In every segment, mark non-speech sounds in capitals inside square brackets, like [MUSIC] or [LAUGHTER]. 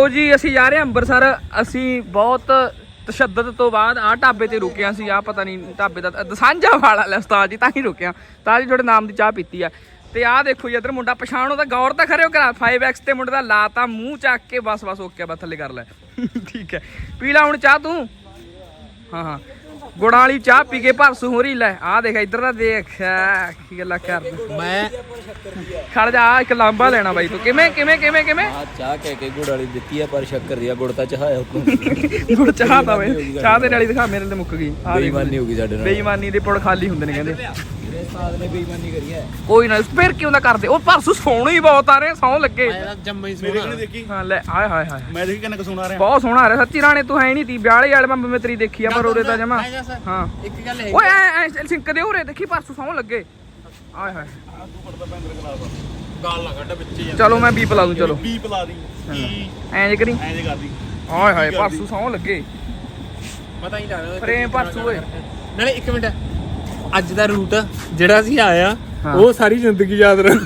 ਲਓ ਜੀ, ਅਸੀਂ ਜਾ ਰਹੇ ਹਾਂ ਅੰਮ੍ਰਿਤਸਰ। ਅਸੀਂ ਬਹੁਤ ਤਸ਼ੱਦਦ ਤੋਂ ਬਾਅਦ ਆ ਢਾਬੇ ਤੇ ਰੁਕਿਆ ਸੀ। ਆ ਪਤਾ ਨਹੀਂ ਢਾਬੇ ਦਾ ਦਸਾਂਝਾ ਵਾਲਾ ਲੈ ਜੀ, ਤਾਂ ਹੀ ਰੁਕਿਆ। ਤਾਂ ਜੀ, ਤੁਹਾਡੇ ਨਾਮ ਦੀ ਚਾਹ ਪੀਤੀ ਆ। ਤੇ ਆਹ ਦੇਖੋ ਜੀ, ਇਧਰ ਮੁੰਡਾ ਪਛਾਣੋ ਤਾਂ ਗੌਰ ਤਾਂ ਕਰਿਓ ਕਰਾ 5x ਤੇ ਮੁੰਡੇ ਦਾ ਲਾਤਾ, ਮੂੰਹ ਚੱਕ ਕੇ ਬਸ ਬਸ ਓਕੇ ਬਸ ਥੱਲੇ ਕਰ ਲੈ। ਠੀਕ ਹੈ। ਪੀ ਲੈ ਹੁਣ ਚਾਹ ਤੂੰ। ਹਾਂ ਹਾਂ। ਗੁੜਾਂ ਵਾਲੀ ਚਾਹ ਪੀ ਕੇ ਭਰਸੂ ਹੋ ਰਹੀ ਲੈ ਆਹ ਦੇਖ ਇੱਧਰ ਦਾ ਦੇਖ ਆਹ ਕੀ ਗੱਲਾਂ ਕਰਦਾ। ਮੈਂ ਖੜ ਜਾ ਆਹ ਇੱਕ ਲਾਂਬਾ ਲੈਣਾ ਬਾਈ ਤੂੰ। ਕਿਵੇਂ ਕਿਵੇਂ ਕਿਵੇਂ ਕਿਵੇਂ? ਆ ਚਾਹ ਕਹਿ ਕੇ ਗੁੜ ਵਾਲੀ ਦਿੱਤੀ ਆ ਪਰ ਸ਼ੱਕਰ ਦੀ ਆ ਗੁੜ ਤਾਂ ਚਾਹਿਆ ਉੱਤੋਂ। ਗੁੜ ਚਾਹ ਤਾਂ ਵੇ ਚਾਹ ਦੇ ਨਾਲ ਹੀ ਦਿਖਾ ਮੇਰੇ ਤੇ ਮੁੱਕ ਗਈ। ਆਹ ਦੇਖ। ਬੇਈਮਾਨੀ ਹੋ ਗਈ ਸਾਡੇ ਨਾਲ। ਬੇਈਮਾਨੀ ਦੇ ਪੁੜ ਖਾਲੀ ਹੁੰਦੇ ਨੇ ਕਹਿੰਦੇ। ਮੇਰੇ ਸਾਥ ਨੇ ਬੇਈਮਾਨੀ ਕਰੀ ਹੈ ਕੋਈ ਨਾ ਫਿਰ ਕਿਉਂ ਨਾ ਕਰਦੇ? ਉਹ ਪਰਸੂ ਸੋਹਣੇ ਹੀ ਬਹੁਤ ਆ ਰਹੇ ਸੌ ਲੱਗੇ। ਮੈਂ ਜੰਮਾ ਹੀ ਮੇਰੇ ਕੋਲ ਦੇਖੀ। ਹਾਂ ਲੈ ਆਏ ਹਾਏ ਹਾਏ। ਮੈਂ ਦੇਖੀ ਕਿੰਨਾ ਕੁ ਸੁਣਾ ਰਿਹਾ। ਬਹੁਤ ਸੋਹਣਾ ਆ ਰਿਹਾ ਸੱਚੀ ਰਾਣੇ ਤੂੰ ਹੈ ਨਹੀਂ ਤੀ ਵਿਆਹਲੇ ਐਲਬਮ ਮੈਂ ਤੇਰੀ ਦੇਖੀ ਆ ਪਰ ਉਹਦੇ ਤਾਂ ਜਮਾ। ਹਾਂ। ਇੱਕ ਗੱਲ ਹੈ ਓਏ ਐ ਐ ਸਿੰਕ ਦੇ ਉਰੇ ਦੇਖੀ ਪਰਸੂ ਸੌ ਲੱਗੇ। ਆਏ ਹਾਏ। ਗਾਲ ਨਾ ਕੱਢ ਵਿੱਚ ਚਲੋ ਮੈਂ ਬੀਪ ਲਾ ਦੂੰ ਚਲੋ। ਬੀ ਪਲਾ ਦੀ। ਐਂ ਜੇ ਕਰੀ। ਐਂ ਜੇ ਕਰਦੀ। ਆਏ ਹਾਏ ਪਰਸੂ ਸੌ ਲੱਗੇ। ਪਤਾ ਹੀ ਲੱਗਦਾ ਪ੍ਰੇਮ ਪਰਸੂ ਓਏ। ਨਾਲੇ ਇੱਕ ਮਿੰਟ ਅੱਜ ਦਾ ਰੂਟ ਜਿਹੜਾ ਅਸੀਂ ਆਇਆ। ਉਹ ਸਾਰੀ ਜ਼ਿੰਦਗੀ ਯਾਦ ਰਹਿ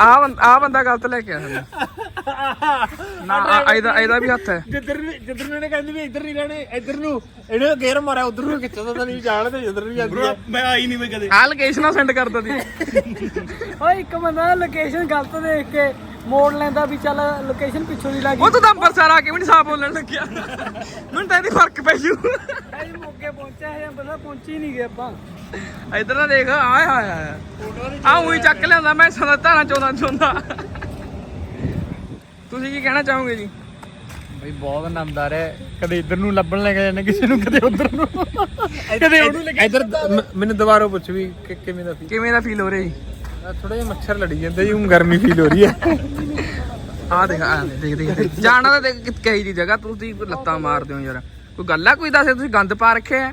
ਆ ਆ ਬੰਦਾ ਗਲਤ ਲੈ ਕੇ ਆਇਆ ਸਾਨੂੰ। [LAUGHS] ਨਾ ਆ- ਇਹਦਾ ਇਹਦਾ ਵੀ ਹੱਥ ਹੈ। ਜਿੱਧਰ ਨੂੰ ਜਿੱਧਰ ਨੂੰ ਇਹਨੇ ਕਹਿੰਦੀ ਵੀ ਇੱਧਰ ਨਹੀਂ ਰਹਿਣੇ ਇੱਧਰ ਨੂੰ ਇਹਨੇ ਗੇਰ ਮਾਰਿਆ ਉਧਰ ਨੂੰ ਖਿੱਚਦਾ ਤਾਂ ਨਹੀਂ ਜਾਣਦੇ ਜਿੱਧਰ ਨੂੰ ਜਾਂਦੀ ਆ ਮੈਂ ਆਈ ਨਹੀਂ ਮੈਂ ਕਦੇ। ਆ ਲੋਕੇਸ਼ਨਾਂ ਸੈਂਡ ਕਰ ਦਿੱਤੀ। [LAUGHS] ਓਏ ਇੱਕ ਬੰਦਾ ਲੋਕੇਸ਼ਨ ਗਲਤ ਦੇਖ ਕੇ ਮੋੜ ਲੈਂਦਾ ਵੀ ਚੱਲ ਲੋਕੇਸ਼ਨ ਪਿੱਛੋਂ ਦੀ ਲੱਗੀ ਉਹ ਤੂੰ ਤਾਂ ਅੰਬਰਸਰ ਆ ਕੇ ਵੀ ਨਹੀਂ ਸਾਫ਼ ਬੋਲਣ ਲੱਗਿਆ। ਮੈਨੂੰ ਤਾਂ ਇਹਦੀ ਫ਼ਰਕ ਪੈ ਜੂ। ਅਸੀਂ ਮੌਕੇ ਪਹੁੰਚਿਆ ਹੈ ਬੰਦਾ ਪਹੁੰਚੀ ਨਹੀਂ ਗਏ ਆਪਾਂ। ਇਧਰ ਨਾ ਦੇਖ ਆਏ ਹਾਏ ਹਾਏ। ਆ ਉਹੀ ਚੱਕ ਲਿਆਂਦਾ ਮੈਂ ਸਦਾ ਧਾਰਾਂ ਚੋਦਾ ਚੋਦਾ। ਤੁਸੀਂ ਕੀ ਕਹਿਣਾ ਚਾਹੋਗੇ ਜੀ? ਬਈ ਬਹੁਤ ਆਨੰਦਦਾਰ ਹੈ। ਕਦੇ ਇੱਧਰ ਨੂੰ ਲੱਭਣ ਲੈ ਕੇ ਜਾਂਦੇ ਕਿਸੇ ਨੂੰ ਕਦੇ ਉਧਰ ਨੂੰ। ਕਦੇ ਉਹਨੂੰ ਲੈ ਇੱਧਰ ਮ- ਮੈਨੂੰ ਦੁਬਾਰਾ ਪੁੱਛ ਵੀ ਕਿ ਕਿਵੇਂ ਦਾ ਫੀਲ ਕਿਵੇਂ ਦਾ ਫੀਲ ਹੋ ਰਿਹਾ ਜੀ? ਥੋੜਾ ਜਿਹਾ ਮੱਛਰ ਲੜੀ ਜਾਂਦਾ ਜੀ ਹੁਣ ਗਰਮੀ ਫੀਲ ਹੋ ਰਹੀ ਹੈ। ਆ ਦੇਖ ਆ ਦੇਖ ਦੇਖ ਜਾਣਾ ਤਾਂ ਦੇਖ ਕਿ- ਕਹੀ ਦੀ ਜਗ੍ਹਾ ਤੁਸੀਂ ਲੱਤਾਂ ਮਾਰਦੇ ਹੋ ਯਾਰ। ਕੋਈ ਗੱਲ ਆ ਕੋਈ ਦੱਸੇ ਤੁਸੀਂ ਗੰਦ ਪਾ ਰੱਖਿਆ ਹੈ?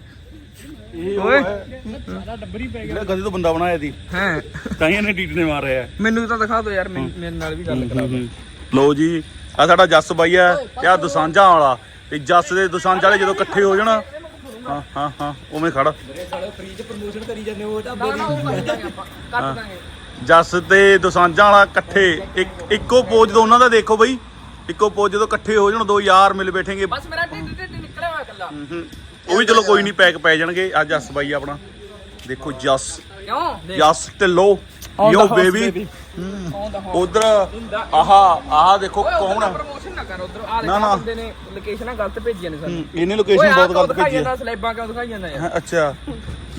ਓਏ। ਜਿਹੜਾ ਗਦੇ ਤੋਂ ਬੰਦਾ ਬਣਾਇਆ ਸੀ। ਹੈ। ਤਾਂ ਹੀ ਇਹਨੇ ਡੀਟ ਨੇ ਮਾਰਿਆ। ਮੈਨੂੰ ਤਾਂ ਦਿਖਾ ਦਿਓ ਯਾਰ ਮੇਰੇ ਨਾਲ ਵੀ ਗੱਲ ਕਰਾ ਦਿਓ। ਲੋ ਜੀ ਆ ਸਾਡਾ ਜੱਸ ਬਾਈ ਆ ਤੇ ਆ ਦਸਾਂਝਾਂ ਵਾਲਾ। ਤੇ ਜੱਸ ਦੇ ਦਸਾਂਝ ਵਾਲੇ ਜਦੋਂ ਇਕੱਠੇ ਹੋ ਜਾਣ ਹਾਂ ਹਾਂ ਹਾਂ ਉਵੇਂ ਖੜ। ਕੱਟ ਦਾਂਗੇ ਜੱਸ ਤੇ ਦਸਾਂਝਾਂ ਵਾਲਾ ਇਕੱਠੇ ਇੱਕ ਇੱਕੋ ਪੋਜ ਜਦੋਂ ਉਹਨਾਂ ਦਾ ਦੇਖੋ ਬਈ। ਇੱਕੋ ਪੋਜ ਜਦੋਂ ਇਕੱਠੇ ਹੋ ਜਾਣ ਦੋ ਯਾਰ ਮਿਲ ਬੈਠेंगे ਬਸ ਮੇਰਾ ਢਿੱਡ ਢਿੱਡ ਨਿਕਲਿਆ ਹੋਇਆ ਕੱਲਾ ਉਹ ਵੀ ਚਲੋ ਕੋਈ ਨਹੀਂ ਪੈਕ ਪੈ ਜਾਣਗੇ। ਆ ਜੱਸ ਬਾਈ ਆਪਣਾ। ਦੇਖੋ ਜੱਸ। ਕਿਉਂ? Jass Dhillon. the yo baby. ਉਧਰ ਆਹ ਆਹ ਦੇਖੋ ਕੌਣ ਆ? ਪ੍ਰਮੋਸ਼ਨ ਨਾ ਕਰ ਉਧਰ ਆ ਨਾ, ਨਾ। ਬੰਦੇ ਨੇ ਲੋਕੇਸ਼ਨਾਂ ਗਲਤ ਭੇਜੀਆਂ ਨੇ ਸਾਨੂੰ। ਇਹਨੇ ਲੋਕੇਸ਼ਨ ਬਹੁਤ ਗਲਤ ਭੇਜੀ ਹੈ ਸਲੈਬਾਂ ਕਿਉਂ ਦਿਖਾਈ ਜਾਂਦਾ ਯਾਰ? ਹਾਂ, ਅੱਛਾ।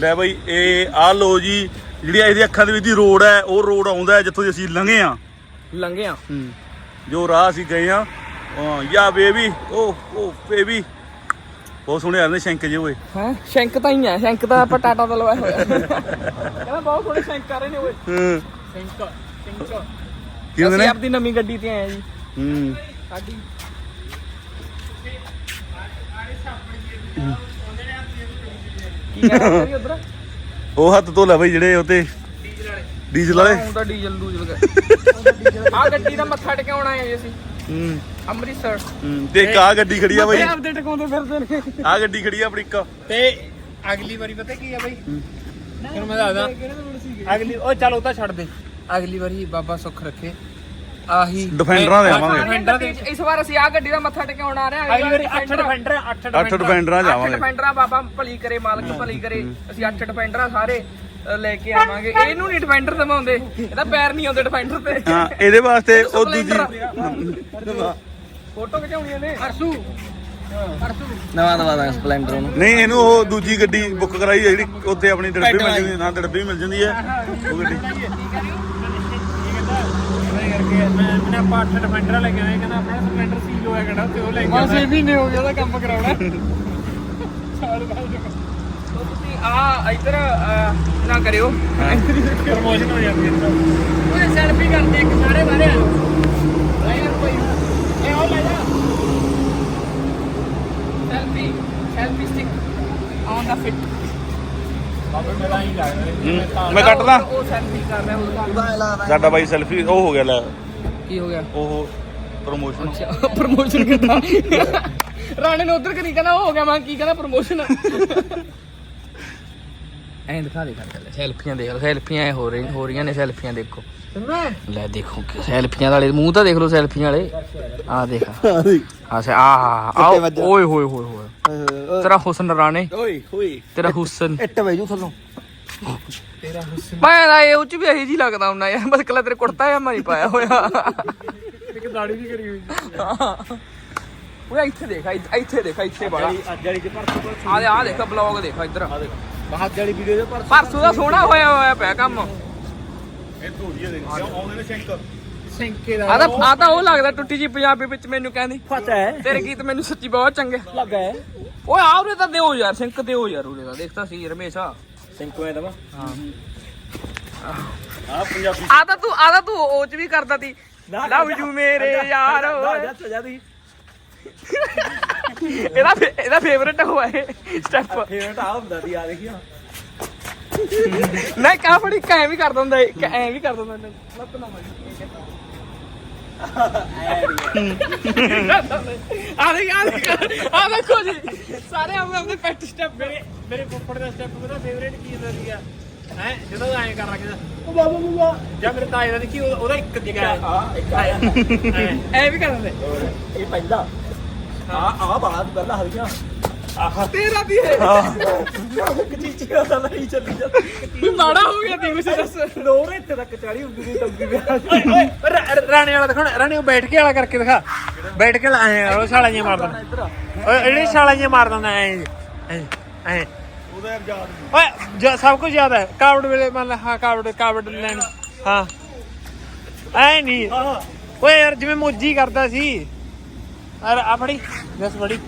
ਲੈ ਬਾਈ ਇਹ ਆ ਲੋ ਜੀ ਜਿਹੜੀ ਇਹਦੀ ਅੱਖਾਂ ਦੇ ਵਿੱਚ ਦੀ ਰੋਡ ਹੈ ਉਹ ਰੋਡ ਆਉਂਦਾ ਜਿੱਥੋਂ ਦੀ ਅਸੀਂ ਲੰਘੇ ਆ ਲੰਘਿਆ ਜੋ ਰਾਹ ਅਸੀਂ ਗਏ ਆ ਯਾ ਬੇਬੀ ਓ ਓ ਬੇਬੀ। ਬਹੁਤ ਸੋਹਣੇ ਆਉਂਦੇ ਸ਼ੈਂਕ ਜੇ ਓਏ। ਹੈ? ਸ਼ੈਂਕ ਤਾਂ ਹੀ ਆ ਸ਼ੈਂਕ ਤਾਂ ਆਪਾਂ ਟਾਟਾ ਦਾ ਲਵਾਇਆ ਹੋਇਆ। ਕਹਿੰਦਾ ਬਹੁਤ ਸੋਹਣੇ ਸ਼ੈਂਕ ਕਰ ਰਹੇ ਨੇ ਓਏ। ਹੂੰ। ਸ਼ੈਂਕ। ਕੀ ਹੁੰਦੇ ਅਸੀਂ ਨੇ ਆਪਦੀ ਨਵੀਂ ਗੱਡੀ ਤੇ ਆਏ ਆ ਜੀ। ਹੂੰ। ਸਾਡੀ। ਕੀ ਕਹਿੰਦਾ ਜੀ [LAUGHS] ਉਧਰ? ਉਹ ਹੱਥ ਧੋ ਲੈ ਬਾਈ ਜਿਹੜੇ ਉਤੇ ਡੀਜ਼ਲ ਵਾਲੇ। ਹੁਣ ਤਾਂ ਡੀਜ਼ਲ ਡੂਜ਼ਲ ਕਰ। [LAUGHS] ਆ ਗੱਡੀ ਦਾ ਮੱਥਾ ਟਿਕਾਉਣ ਆਏ ਆ ਜੀ ਅਸੀਂ। ਹੂੰ। ਅੰਮ੍ਰਿਤਸਰ। ਹੂੰ ਤੇ ਇੱਕ ਆ ਗੱਡੀ ਖੜੀ ਆ ਬਾਈ। ਆਪਦੇ ਟਿਕਾਉਂਦੇ ਫਿਰਦੇ ਨੇ। ਆ ਗੱਡੀ ਖੜੀ ਆ ਆਪਣੀ ਇੱਕ। ਤੇ ਅਗਲੀ ਵਾਰੀ ਪਤਾ ਕੀ ਆ ਬਾਈ? ਤੈਨੂੰ ਮੈਂ ਦੱਸਦਾ। ਅਗਲੀ ਉਹ ਚੱਲ ਉਹ ਤਾਂ ਛੱਡ ਦੇ। ਅਗਲੀ ਵਾਰੀ ਬਾਬਾ ਸੁੱਖ ਰੱਖੇ। ਆਹੀ ਡਿਫੈਂਡਰਾਂ ਦੇ ਆਵਾਂਗੇ। ਡਿਫੈਂਡਰਾਂ ਦੇ ਇਸ ਵਾਰ ਅਸੀਂ ਆ ਗੱਡੀ ਦਾ ਮੱਥਾ ਟਿਕਾਉਣ ਆ ਰਹੇ। ਹਾਂ ਅਗਲੀ ਵਾਰੀ 8 ਡਿਫੈਂਡਰ 8 ਅੱਠ ਡਿਫੈਂਡਰਾਂ ਅੱਠ ਜਾਵਾਂਗੇ। ਡਿਫੈਂਡਰਾਂ ਬਾਬਾ ਭਲੀ ਕਰੇ ਮਾਲਕ ਭਲੀ ਕਰੇ। ਅਸੀਂ ਅੱਠ ਡਿਫੈਂਡਰਾਂ ਸਾਰੇ ਲੈ ਕੇ ਆਵਾਂਗੇ। ਇਹਨੂੰ ਨਹੀਂ ਡਿਫੈਂਡਰ ਦਵਾਉਂਦੇ ਇਹਦਾ ਪੈਰ ਨਹੀਂ ਆਉਂਦੇ ਡਿਫੈਂਡਰ ਤੇ। ਹਾਂ ਇਹਦੇ ਵਾਸਤੇ ਉਹ ਦੂਜੀ ਫੋਟੋ ਖਿਚਾਉਣੀਆਂ ਨੇ ਅਰਸੂ। ਨਵਾਂ ਨਵਾਂ ਦਾ ਸਪਲੈਂਡਰ ਉਹਨੂੰ। ਨਹੀਂ ਇਹਨੂੰ ਉਹ ਦੂਜੀ ਗੱਡੀ ਬੁੱਕ ਕਰਾਈ ਜਿਹੜੀ ਉੱਥੇ ਆਪਣੀ ਡੜਬੀ ਮਿਲ ਜਾਂਦੀ ਹੈ ਨਾ ਡੜਬੀ ਮਿਲ ਜਾਂਦੀ ਹੈ ਉਹ ਗੱਡੀ। ਮੈਂ ਆਪਾਂ 8 ਡਿਫੈਂਡਰ ਲੈ ਕੇ ਆਏ ਕਹਿੰਦਾ ਆਪਣਾ ਸਪਲੈਂਡਰ ਸੀਲ ਹੋਇਆ ਕਿਹੜਾ ਤੇ ਉਹ ਲੈ ਕੇ ਬਸ ਇਹ ਨਹੀਂ ਹੋ ਗਿਆ ਉਹਦਾ ਕੰਮ ਕਰਾਉਣਾ। ਤੁਸੀਂ ਆ ਇੱਧਰ ਨਾ ਕਰਿਓ। ਪ੍ਰਮੋਸ਼ਨ ਹੋ ਜਾਂਦੀ ਹੈ ਓਏ ਸੈਲਫੀ ਕਰਦੇ ਇੱਕ ਸਾਰੇ ਬਾਰੇ ਆ ਯਾਰ ਕੋਈ ਇਹ ਹੋ ਲੈ ਜਾ। ਸੈਲਫੀ ਸੈਲਫੀ ਸਟਿਕ ਔਨ ਦਾ ਫਿਟ ਹੀ। ਮੈਂ ਕੱਟਦਾ। ਉਹ ਸੈਲਫੀ ਕਰ ਰਿਹਾ ਉਹਦਾ ਸਾਡਾ ਬਾਈ ਸੈਲਫੀ ਉਹ ਹੋ ਗਿਆ ਲੈ। ਕੀ ਹੋ ਗਿਆ? ਉਹ ਪ੍ਰੋਮੋਸ਼ਨ ਪ੍ਰਮੋਸ਼ਨ ਕਰਦਾ। ਰਾਣੇ ਨੇ ਉਧਰ ਕਰੀ ਕਹਿੰਦਾ ਉਹ ਹੋ ਗਿਆ ਮੈਂ ਕੀ ਕਹਿੰਦਾ ਪ੍ਰਮੋਸ਼ਨ ਐਂ ਦਿਖਾ ਦੇ ਕਰ ਸੈਲਫੀਆਂ ਦੇਖ ਲਓ ਸੈਲਫੀਆਂ ਐ ਹੋ ਰਹੀ ਹੋ ਰਹੀਆਂ ਨੇ ਸੈਲਫੀਆਂ ਦੇਖੋ। ਲੈ ਦੇਖੋ ਕਿ ਸੈਲਫੀਆਂ ਵਾਲੇ ਮੂੰਹ ਤਾਂ ਦੇਖ ਲਓ ਸੈਲਫੀਆਂ ਵਾਲੇ। ਆ ਦੇਖ। ਆ ਆ ਓਏ ਹੋਏ ਹੋਏ ਹੋਏ। ਤੇਰਾ ਹੁਸਨ ਰਾਣੇ। ਓਏ ਹੋਏ। ਤੇਰਾ ਹੁਸਨ। ਇੱਟ ਵੇ ਜੂ ਥੱਲੋਂ। ਮੈਂ ਨਾ ਇਹ ਉੱਚ ਵੀ ਇਹੀ ਜੀ ਲੱਗਦਾ ਹੁੰਦਾ ਯਾਰ ਬਸ ਕੱਲਾ ਤੇਰੇ ਕੁੜਤਾ ਜਾਂ ਨਹੀਂ ਪਾਇਆ ਹੋਇਆ। ਇੱਕ ਦਾੜੀ ਵੀ ਕਰੀ ਹੋਈ ਓਏ ਇੱਥੇ ਦੇਖ ਇੱਥੇ- ਇੱਥੇ ਦੇਖ ਇੱਥੇ ਬੜਾ ਅੱਜ ਵਾਲੀ ਪਰਸੋਂ ਆ ਦੇ ਆ ਦੇਖ ਬਲੌਗ ਦੇਖ ਇੱਧਰ। ਬਾਹਰ ਵਾਲੀ ਵੀਡੀਓ ਦੇ ਪਰਸੋਂ ਪਰਸੋਂ ਦਾ ਸੋਹਣਾ ਹੋਇਆ ਹੋਇਆ ਪਿਆ ਕੰਮ। ਇਹ ਧੂੜੀਆਂ ਦੇ ਆਉਂਦੇ ਨੇ ਸ਼ੰਕਰ ਸੈਂਕੇ ਦਾ ਆ ਤਾਂ ਆ ਤਾਂ ਉਹ ਲੱਗਦਾ ਟੁੱਟੀ ਜੀ ਪੰਜਾਬੀ ਵਿੱਚ ਮੈਨੂੰ ਕਹਿੰਦੀ ਪਤਾ ਹੈ। ਤੇਰੇ ਗੀਤ ਮੈਨੂੰ ਸੱਚੀ ਬਹੁਤ ਚੰਗੇ। ਲੱਗਾ ਹੈ। ਓਏ ਆ ਉਰੇ ਤਾਂ ਦਿਓ ਯਾਰ ਸਿੰਕ ਦਿਓ ਯਾਰ ਉਰੇ ਦਾ ਦੇਖਤਾ ਸੀ ਰਮੇਸ਼ਾ। ਸ਼ੰਕੂ ਐ ਦਵਾ। ਹਾਂ। ਆ ਪੰਜਾਬੀ ਆ ਤਾਂ ਤੂੰ ਆ ਤਾਂ ਤੂੰ ਉਹ ਚ ਵੀ ਕਰਦਾ ਤੀ ਲਵ ਯੂ ਮੇਰੇ ਯਾਰ। ਇਹਦਾ ਇਹਦਾ ਫੇਵਰਟ ਹੋਇਆ ਸਟੈਪ ਫੇਵਰਟ ਆ ਹੁੰਦਾ ਦੀ ਆ ਦੇਖਿਆ ਨਹੀਂ ਕਾ ਬੜੀ ਕੈ ਵੀ ਕਰ ਦਿੰਦਾ ਇਹ, ਕੈ ਐਂ ਵੀ ਕਰ ਦਿੰਦਾ ਇਹਨੇ। ਲੱਤ ਨਾ ਮਾਰੀ। ਆ ਦੇਖ ਆ ਦੇਖ ਆ ਦੇਖੋ ਜੀ। ਸਾਰੇ ਆਪਣੇ ਆਪਣੇ ਪੈਟ ਸਟੈਪ ਮੇਰੇ ਮੇਰੇ ਫੁੱਫੜ ਦਾ ਸਟੈਪ ਉਹਦਾ ਫੇਵਰੇਟ ਕੀ ਹੁੰਦਾ ਸੀਗਾ? ਹੈ? ਜਦੋਂ ਐਂ ਕਰ ਰੱਖਦਾ। ਉਹ ਬਾਬਾ ਬਾਬਾ ਜਾਂ ਮੇਰੇ ਤਾਏ ਦਾ ਦੇਖੀ ਉਹਦਾ ਇੱਕ ਜਗ੍ਹਾ ਹੈ। ਆ ਇੱਕ ਆਇਆ ਐ ਵੀ ਕਰ ਦਿੰਦੇ। ਇਹ ਪਹਿਲਾ ਆ ਆ ਬਾਤ ਪਹਿਲਾ ਹਰੀਆਂ। ਤੇਰਾ ਵੀ ਹੈ। ਕਚੀਚੀਆਂ ਦਾ ਨਹੀਂ ਚੱਲੀ ਜਾ ਵੀ ਮਾੜਾ ਹੋ ਗਿਆ ਦੀ ਤੁਸੀਂ ਦੱਸ ਲੋਰ ਇੱਥੇ ਤੱਕ ਚੜੀ ਹੁੰਦੀ ਸੀ ਤੰਗੀ ਵਿਆਹ ਰਾਣੇ ਵਾਲਾ ਦਿਖਾਉਣਾ ਰਾਣੇ ਉਹ ਬੈਠ ਕੇ ਵਾਲਾ ਕਰਕੇ ਦਿਖਾ। ਬੈਠ ਕੇ ਐਂ ਉਹ ਸਾਲਾ ਜਿਹਾ ਮਾਰ ਦਿੰਦਾ। ਓਏ ਜਿਹੜੇ ਸਾਲਾ ਜਿਹਾ ਮਾਰ ਦਿੰਦਾ ਐਂ ਐਂ ਐਂ। ਉਹਦਾ ਯਾਰ ਯਾਦ ਨਹੀਂ। ਓਏ ਜ- ਸਭ ਕੁਝ ਯਾਦ ਹੈ। ਕਾਵੜ ਵੇਲੇ ਮੰਨ ਲਾ ਹਾਂ ਕਾਵੜ ਕਾਵੜ ਲੈਣੀ ਹਾਂ। ਐ ਨਹੀਂ। ਓਏ ਯਾਰ ਜਿਵੇਂ ਮੋਜੀ ਕਰਦਾ ਸੀ। ਅਰ ਆ ਫੜੀ ਦੱਸ ਫੜੀ।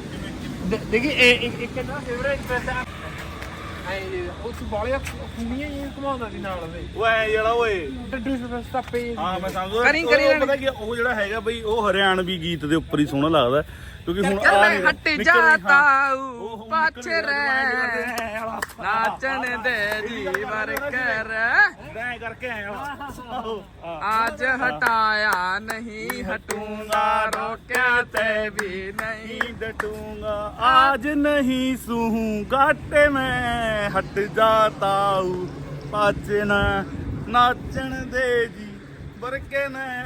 ਦੇ- ਦੇਖੀ ਇਹ ਇੱਕ ਇੱਕ ਨਾ ਫੇਵਰੇਟ ਐ ਉਹ ਤੂੰ ਬਾਲਿਆ ਕੁੜੀਆਂ ਹੀ ਘਮਾਉਂਦਾ ਸੀ ਨਾਲ ਉਹਦੇ। ਓਏ ਜਿਹੜਾ ਓਏ। ਡੱਡੂ ਸਟੱਪੇ ਹਾਂ ਮੈਂ ਸਮਝਦਾ ਕਰੀ- ਕਰੀ ਉਹ ਲੈਣੀ। ਪਤਾ ਕੀ ਆ, ਉਹ ਜਿਹੜਾ ਹੈਗਾ ਬਈ ਉਹ ਹਰਿਆਣਵੀ ਗੀਤ ਦੇ ਉੱਪਰ ਹੀ ਸੋਹਣਾ ਲੱਗਦਾ। ਕਿਉਂਕਿ ਹੁਣ ਆ ਨਹੀਂ ਹਟ ਜਾਤਾ ਪਾਛੇ ਰਹਿ ਨਾਚਣ ਦੇ ਜੀਵਰ ਕਰ ਰਹਿ ਕਰਕੇ ਆਇਆ ਅੱਜ ਹਟਾਇਆ ਨਹੀਂ ਹਟੂੰਗਾ ਰੋਕਿਆ ਤੇ ਵੀ ਨਹੀਂ ਡਟੂੰਗਾ ਅੱਜ ਨਹੀਂ ਸੂਹੂੰਗਾ ਤੇ ਮੈਂ ਹਟ ਜਾਤਾ ਹੂੰ ਨਾ ਨਾਚਣ ਦੇ ਜੀ ਵਰਕੇ ਮੈਂ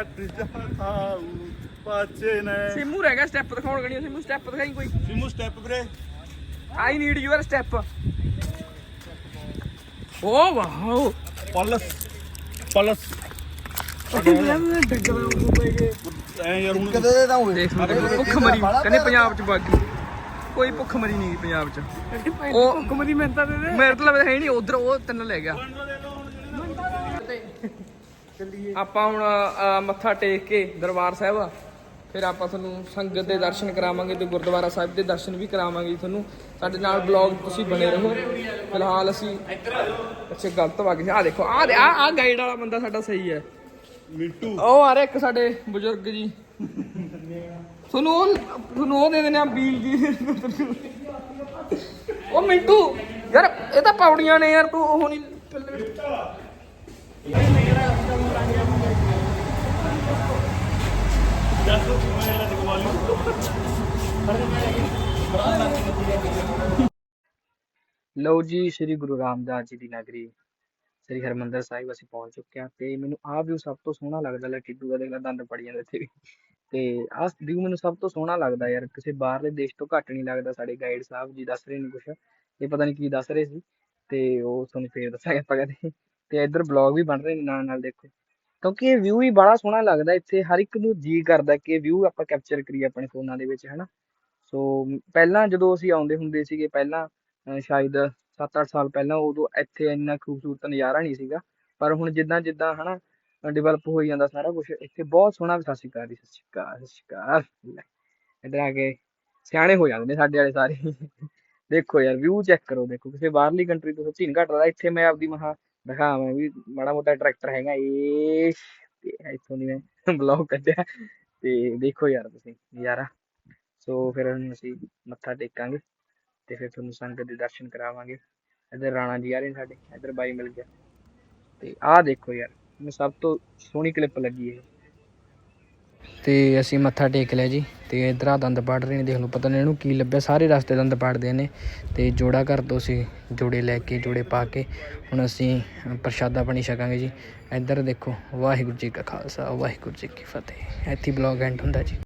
ਹਟ ਜਾਤਾ ਪਾਚੇ ਨੇ ਸਿਮੂ ਰਹਿ ਗਿਆ ਸਟੈਪ ਦਿਖਾਉਣ ਗਣੀ ਸਿਮੂ ਸਟੈਪ ਦਿਖਾਈ ਕੋਈ ਸਿਮੂ ਸਟੈਪ ਵੀਰੇ I need your step oh wow plus ਪਲਸ ਭੁੱਖ ਮਰੀ ਕਹਿੰਦੇ ਪੰਜਾਬ ਚ ਬਾਗੀ ਕੋਈ ਭੁੱਖ ਮਰੀ ਨਹੀਂ ਪੰਜਾਬ ਚ ਉਹ ਭੁੱਖ ਮਰੀ ਮੈਂ ਤਾਂ ਦੇ ਦੇ ਮੇਰੇ ਤੋਂ ਲੱਗਦਾ ਹੈ ਨਹੀਂ ਉਧਰ ਉਹ ਤਿੰਨ ਲੈ ਗਿਆ ਆਪਾਂ ਹੁਣ ਮੱਥਾ ਟੇਕ ਕੇ ਦਰਬਾਰ ਸਾਹਿਬ ਫਿਰ ਆਪਾਂ ਤੁਹਾਨੂੰ ਸੰਗਤ ਦੇ ਦਰਸ਼ਨ ਕਰਾਵਾਂਗੇ ਤੇ ਗੁਰਦੁਆਰਾ ਸਾਹਿਬ ਦੇ ਦਰਸ਼ਨ ਵੀ ਕਰਾਵਾਂਗੇ ਤੁਹਾਨੂੰ। ਸਾਡੇ ਨਾਲ ਬਲੌਗ ਤੁਸੀਂ ਬਣੇ ਰਹੋ। ਫਿਲਹਾਲ ਅਸੀਂ ਅੱਛਾ ਗਲਤ ਵਗ ਗਏ ਆ ਦੇਖੋ ਆ ਆ ਆ ਗਾਈਡ ਵਾਲਾ ਬੰਦਾ ਸਾਡਾ ਸਹੀ ਹੈ। ਮਿੰਟੂ। ਉਹ ਆ ਰਿਹਾ ਇੱਕ ਸਾਡੇ ਬਜ਼ੁਰਗ ਜੀ। ਤੁਹਾਨੂੰ ਉਹ ਤੁਹਾਨੂੰ ਉਹ ਦੇ ਦੇਣੇ ਆ ਬੀਲ ਜੀ। ਉਹ ਮਿੰਟੂ ਯਾਰ ਇਹ ਤਾਂ ਪੌੜੀਆਂ ਨੇ ਯਾਰ ਤੂੰ ਉਹ ਨਹੀਂ ਲਓ ਜੀ, ਸ੍ਰੀ ਗੁਰੂ ਰਾਮਦਾਸ ਜੀ ਦੀ ਨਗਰੀ, ਸ੍ਰੀ ਹਰਮੰਦਰ ਸਾਹਿਬ ਅਸੀਂ ਪਹੁੰਚ ਚੁੱਕੇ ਹਾਂ ਤੇ ਮੈਨੂੰ ਆਹ ਵਿਊ ਸਭ ਤੋਂ ਸੋਹਣਾ ਲੱਗਦਾ ਲੈ ਟਿੱਡੂ ਦਾ ਦੇਖ ਲੈ ਦੰਦ ਪੜੀ ਜਾਂਦੇ ਇੱਥੇ ਵੀ। ਤੇ ਆਹ ਵਿਊ ਮੈਨੂੰ ਸਭ ਤੋਂ ਸੋਹਣਾ ਲੱਗਦਾ ਯਾਰ, ਕਿਸੇ ਬਾਹਰਲੇ ਦੇਸ਼ ਤੋਂ ਘੱਟ ਨਹੀਂ ਲੱਗਦਾ ਸਾਡੇ ਗਾਈਡ ਸਾਹਿਬ ਜੀ ਦੱਸ ਰਹੇ ਨੇ ਕੁਛ, ਇਹ ਪਤਾ ਨਹੀਂ ਕੀ ਦੱਸ ਰਹੇ ਸੀ ਤੇ ਉਹ ਤੁਹਾਨੂੰ ਫੇਰ ਦੱਸਾਂਗੇ ਆਪਾਂ ਕਦੇ। ਤੇ ਇੱਧਰ ਬਲੌਗ ਵੀ ਬਣ ਰਹੇ ਨੇ ਨਾਲ ਨਾਲ ਦੇਖੋ। ਕਿਉਂਕਿ ਇਹ ਵਿਊ ਹੀ ਬੜਾ ਸੋਹਣਾ ਲੱਗਦਾ ਇੱਥੇ, ਹਰ ਇੱਕ ਨੂੰ ਜੀ ਕਰਦਾ ਕਿ ਇਹ ਵਿਊ ਆਪਾਂ ਕੈਪਚਰ ਕਰੀਏ ਆਪਣੇ ਫੋਨਾਂ ਦੇ ਵਿੱਚ, ਹਨਾ। ਸੋ ਪਹਿਲਾਂ ਜਦੋਂ ਅਸੀਂ ਆਉਂਦੇ ਹੁੰਦੇ ਸੀਗੇ, ਪਹਿਲਾਂ ਸ਼ਾਇਦ 7-8 ਸਾਲ ਪਹਿਲਾਂ ਉਦੋਂ ਇੱਥੇ ਇੰਨਾ ਖੂਬਸੂਰਤ ਨਜ਼ਾਰਾ ਨਹੀਂ ਸੀਗਾ, ਪਰ ਹੁਣ ਜਿੱਦਾਂ ਜਿੱਦਾਂ ਹਨਾ ਡਿਵੈਲਪ ਹੋਈ ਜਾਂਦਾ ਸਾਰਾ ਕੁਝ ਇੱਥੇ ਬਹੁਤ ਸੋਹਣਾ ਸਤਿ ਸ਼੍ਰੀ ਅਕਾਲ ਜੀ, ਸਤਿ ਸ਼੍ਰੀ ਅਕਾਲ, ਸਤਿ ਸ਼੍ਰੀ ਅਕਾਲ। ਇੱਧਰ ਆ ਕੇ ਸਿਆਣੇ ਹੋ ਜਾਂਦੇ ਨੇ ਸਾਡੇ ਵਾਲੇ ਸਾਰੇ। ਦੇਖੋ ਯਾਰ ਵਿਊ ਚੈੱਕ ਕਰੋ, ਦੇਖੋ ਕਿਸੇ ਬਾਹਰਲੀ ਕੰਟਰੀ ਤੋਂ ਸੱਚੀ ਨਹੀਂ ਘਟਦਾ। ਇੱਥੇ ਮੈਂ ਆਪਦੀ ਮਹਾ ਦਿਖਾਵਾਂ ਵੀ ਮਾੜਾ ਮੋਟਾ ਟਰੈਕਟਰ ਹੈਗਾ ਏ, ਤੇ ਇੱਥੋਂ ਦੀ ਮੈਂ ਬਲੌਗ ਕੱਢਿਆ। ਤੇ ਦੇਖੋ ਯਾਰ ਤੁਸੀਂ ਨਜ਼ਾਰਾ। ਸੋ ਫਿਰ ਹੁਣ ਅਸੀਂ ਮੱਥਾ ਟੇਕਾਂਗੇ। ਤੇ ਫਿਰ ਤੁਹਾਨੂੰ ਸੰਗਤ ਦੇ ਦਰਸ਼ਨ ਕਰਾਵਾਂਗੇ। ਇੱਧਰ ਰਾਣਾ ਜੀ ਆ ਰਹੇ ਨੇ ਸਾਡੇ, ਇੱਧਰ ਬਾਈ ਮਿਲ ਗਿਆ। ਤੇ ਆਹ ਦੇਖੋ ਯਾਰ ਮੈਨੂੰ ਸਭ ਤੋਂ ਸੋਹਣੀ ਕਲਿੱਪ ਲੱਗੀ ਇਹ। ਤੇ ਅਸੀਂ ਮੱਥਾ ਟੇਕ ਲਿਆ ਜੀ, ਤੇ ਇਧਰ ਆ ਦੰਦ ਪਾੜ ਰਹੇ ਨੇ, ਦੇਖ ਲਓ ਪਤਾ ਨਹੀਂ ਇਹਨੂੰ ਕੀ ਲੱਭਿਆ, ਸਾਰੇ ਰਸਤੇ ਦੰਦ ਪਾੜਦੇ ਨੇ। ਤੇ ਜੋੜਾ ਘਰ ਤੋਂ ਅਸੀਂ ਜੋੜੇ ਲੈ ਕੇ, ਜੋੜੇ ਪਾ ਕੇ ਹੁਣ ਅਸੀਂ ਪ੍ਰਸ਼ਾਦਾ ਪਾਣੀ ਛਕਾਂਗੇ ਜੀ। ਇੱਧਰ ਦੇਖੋ, ਵਾਹਿਗੁਰੂ ਜੀ ਕਾ ਖਾਲਸਾ, ਵਾਹਿਗੁਰੂ ਜੀ ਕੀ ਫਤਿਹ। ਇੱਥੇ ਬਲੌਗ ਐਂਡ ਹੁੰਦਾ ਜੀ।